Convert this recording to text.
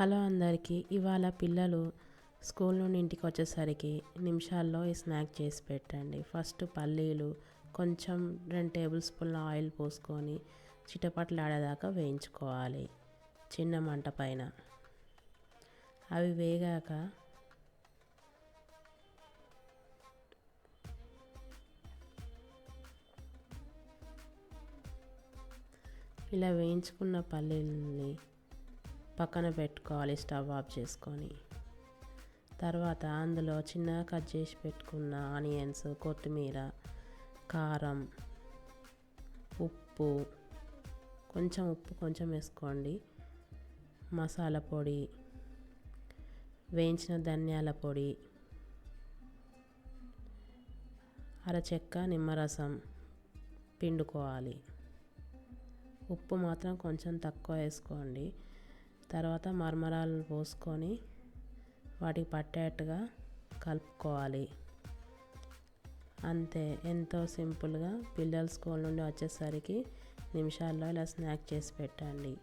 Hello అందరికీ ఇవాళ పిల్లలు స్కూల్ నుండి ఇంటికి వచ్చేసరికి నిమిషాల్లో ఈ స్నాక్ చేసి పెట్టండి. ఫస్ట్ పల్లీలు కొంచెం రెండు టేబుల్ స్పూన్ల ఆయిల్ పోసుకొని చిటపట్లాడేదాకా వేయించుకోవాలి చిన్న మంట పైన. అవి వేగాక ఇలా వేయించుకున్న పల్లీలని పక్కన పెట్టుకోవాలి స్టవ్ ఆఫ్ చేసుకొని. తర్వాత అందులో చిన్నగా కట్ చేసి పెట్టుకున్న ఆనియన్స్ కొత్తిమీర కారం ఉప్పు కొంచెం ఉప్పు కొంచెం వేసుకోండి. మసాలా పొడి వేయించిన ధనియాల పొడి అరచెక్క నిమ్మరసం పిండుకోవాలి. ఉప్పు మాత్రం కొంచెం తక్కువ వేసుకోండి. తర్వాత మరమరాలు పోసుకొని వాటికి పట్టేట్టుగా కలుపుకోవాలి. అంతే. ఎంతో సింపుల్గా పిల్లలు స్కూల్ నుండి వచ్చేసరికి నిమిషాల్లో ఇలా స్నాక్ చేసి పెట్టండి.